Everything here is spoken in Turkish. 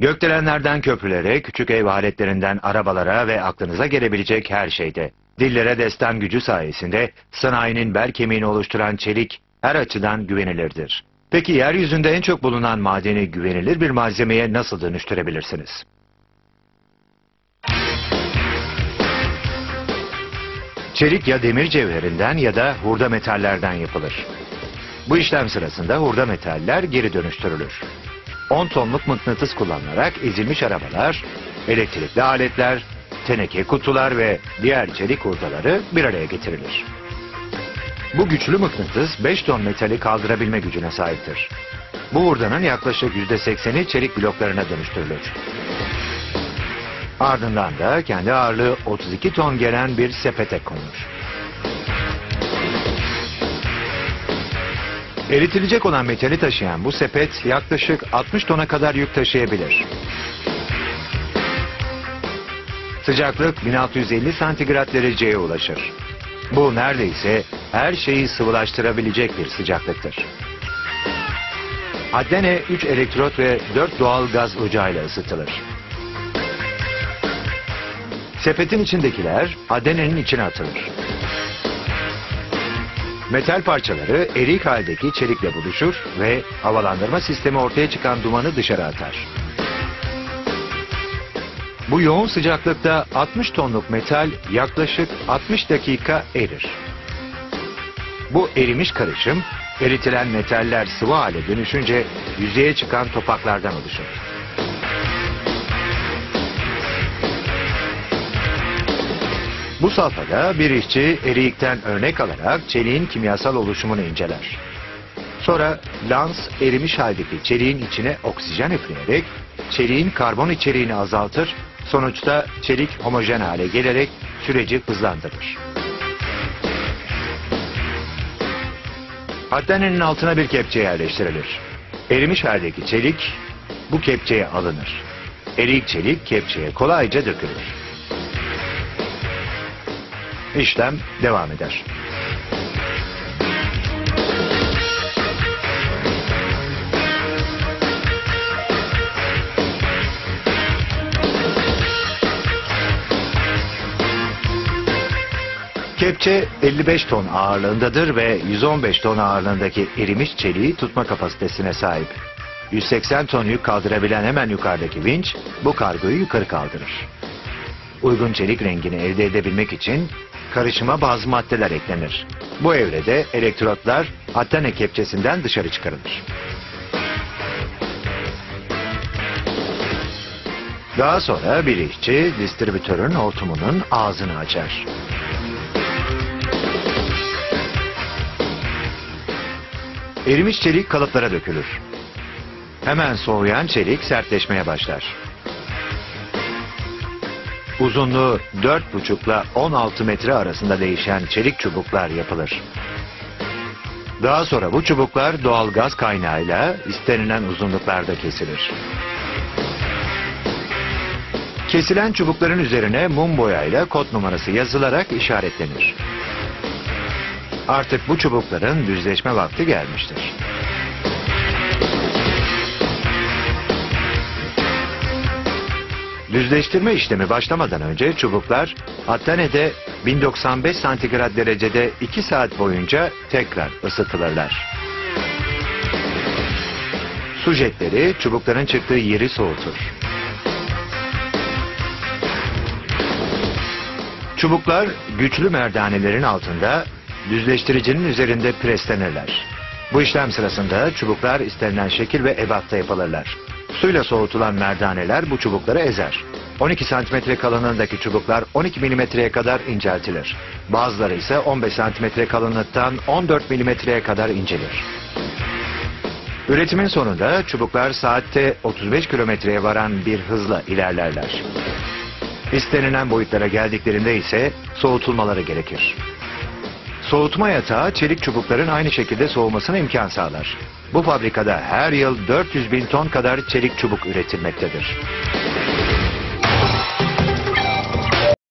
Gökdelenlerden köprülere, küçük ev aletlerinden arabalara ve aklınıza gelebilecek her şeyde. Dillere destan gücü sayesinde sanayinin bel kemiğini oluşturan çelik her açıdan güvenilirdir. Peki yeryüzünde en çok bulunan madeni güvenilir bir malzemeye nasıl dönüştürebilirsiniz? Çelik ya demir cevherinden ya da hurda metallerden yapılır. Bu işlem sırasında hurda metaller geri dönüştürülür. 10 tonluk mıknatıs kullanılarak ezilmiş arabalar, elektrikli aletler, teneke kutular ve diğer çelik hurdaları bir araya getirilir. Bu güçlü mıknatıs 5 ton metali kaldırabilme gücüne sahiptir. Bu hurdanın yaklaşık %80'i çelik bloklarına dönüştürülür. Ardından da kendi ağırlığı 32 ton gelen bir sepete konur. Eritilecek olan metali taşıyan bu sepet yaklaşık 60 tona kadar yük taşıyabilir. Sıcaklık 1650 santigrat dereceye ulaşır. Bu neredeyse her şeyi sıvılaştırabilecek bir sıcaklıktır. Addene 3 elektrot ve 4 doğal gaz ocağıyla ısıtılır. Sepetin içindekiler adenenin içine atılır. Metal parçaları erik haldeki çelikle buluşur ve havalandırma sistemi ortaya çıkan dumanı dışarı atar. Bu yoğun sıcaklıkta 60 tonluk metal yaklaşık 60 dakika erir. Bu erimiş karışım eritilen metaller sıvı hale dönüşünce yüzeye çıkan topaklardan oluşur. Bu safhada bir işçi eriyikten örnek alarak çeliğin kimyasal oluşumunu inceler. Sonra lans erimiş haldeki çeliğin içine oksijen üfleyerek çeliğin karbon içeriğini azaltır, sonuçta çelik homojen hale gelerek süreci hızlandırır. Addenenin altına bir kepçe yerleştirilir. Erimiş haldeki çelik bu kepçeye alınır. Eriyik çelik kepçeye kolayca dökülür. İşlem devam eder. Kepçe 55 ton ağırlığındadır ve 115 ton ağırlığındaki erimiş çeliği tutma kapasitesine sahip. 180 ton yük kaldırabilen hemen yukarıdaki vinç bu kargoyu yukarı kaldırır. Uygun çelik rengini elde edebilmek için karışıma bazı maddeler eklenir. Bu evrede elektrotlar Athene kepçesinden dışarı çıkarılır. Daha sonra bir işçi distribütörün hortumunun ağzını açar. Erimiş çelik kalıplara dökülür. Hemen soğuyan çelik sertleşmeye başlar. Uzunluğu 4,5 ile 16 metre arasında değişen çelik çubuklar yapılır. Daha sonra bu çubuklar doğal gaz kaynağıyla istenilen uzunluklarda kesilir. Kesilen çubukların üzerine mum boyayla kod numarası yazılarak işaretlenir. Artık bu çubukların düzleşme vakti gelmiştir. Düzleştirme işlemi başlamadan önce çubuklar Athena'da 1095 santigrat derecede 2 saat boyunca tekrar ısıtılırlar. Su jetleri çubukların çıktığı yeri soğutur. Çubuklar güçlü merdanelerin altında düzleştiricinin üzerinde preslenirler. Bu işlem sırasında çubuklar istenilen şekil ve ebatta yapılırlar. Suyla soğutulan merdaneler bu çubukları ezer. 12 santimetre kalınlığındaki çubuklar 12 milimetreye kadar inceltilir. Bazıları ise 15 santimetre kalınlıktan 14 milimetreye kadar incelir. Üretimin sonunda çubuklar saatte 35 kilometreye varan bir hızla ilerlerler. İstenilen boyutlara geldiklerinde ise soğutulmaları gerekir. Soğutma yatağı çelik çubukların aynı şekilde soğumasına imkan sağlar. Bu fabrikada her yıl 400 bin ton kadar çelik çubuk üretilmektedir.